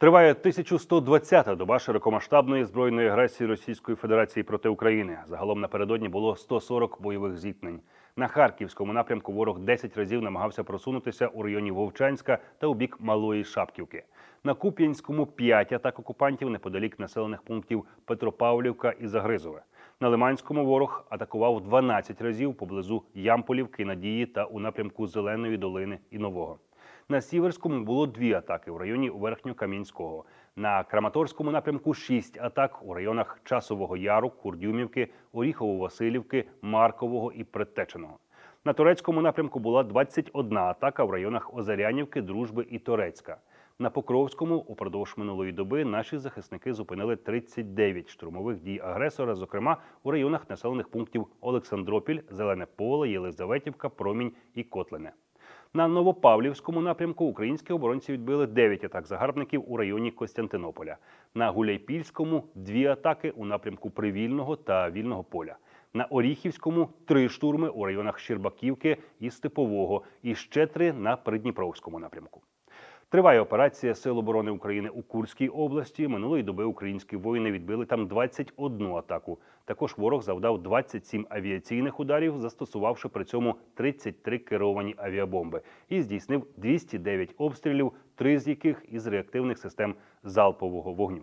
Триває 1120-та доба широкомасштабної збройної агресії Російської Федерації проти України. Загалом напередодні було 140 бойових зіткнень. На харківському напрямку ворог 10 разів намагався просунутися у районі Вовчанська та у бік Малої Шапківки. На Куп'янському 5 атак окупантів неподалік населених пунктів Петропавлівка і Загризове. На Лиманському ворог атакував 12 разів поблизу Ямполівки, Надії та у напрямку Зеленої долини і Нового. На Сіверському було дві атаки в районі Верхньокам'янського. На Краматорському напрямку шість атак у районах Часового Яру, Курдюмівки, Оріхово-Василівки, Маркового і Предтеченого. На турецькому напрямку була 21 атака в районах Озарянівки, Дружби і Торецька. На Покровському упродовж минулої доби наші захисники зупинили 39 штурмових дій агресора, зокрема у районах населених пунктів Олександропіль, Зелене Поле, Єлизаветівка, Промінь і Котлине. На Новопавлівському напрямку українські оборонці відбили 9 атак загарбників у районі Костянтинополя. На Гуляйпільському дві атаки у напрямку Привільного та Вільного поля. На Оріхівському три штурми у районах Щербаківки і Степового, і ще три на Придніпровському напрямку. Триває операція Сил оборони України у Курській області. Минулої доби українські воїни відбили там 21 атаку. Також ворог завдав 27 авіаційних ударів, застосувавши при цьому 33 керовані авіабомби, і здійснив 209 обстрілів, три з яких із реактивних систем залпового вогню.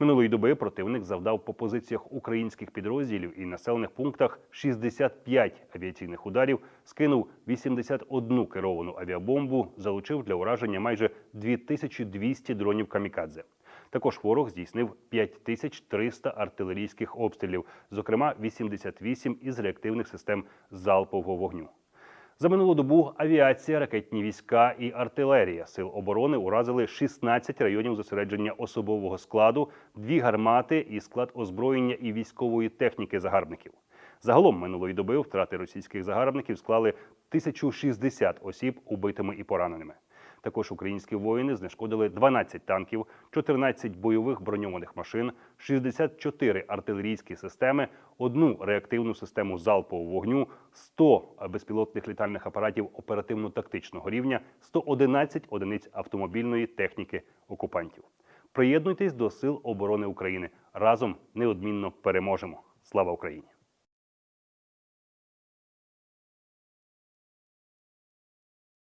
Минулої доби противник завдав по позиціях українських підрозділів і населених пунктах 65 авіаційних ударів, скинув 81 керовану авіабомбу, залучив для ураження майже 2200 дронів камікадзе. Також ворог здійснив 5300 артилерійських обстрілів, зокрема 88 із реактивних систем залпового вогню. За минулу добу авіація, ракетні війська і артилерія сил оборони уразили 16 районів зосередження особового складу, дві гармати і склад озброєння і військової техніки загарбників. Загалом минулої доби втрати російських загарбників склали 1060 осіб убитими і пораненими. Також українські воїни знешкодили 12 танків, 14 бойових броньованих машин, 64 артилерійські системи, одну реактивну систему залпового вогню, 100 безпілотних літальних апаратів оперативно-тактичного рівня, 111 одиниць автомобільної техніки окупантів. Приєднуйтесь до Сил оборони України. Разом неодмінно переможемо. Слава Україні!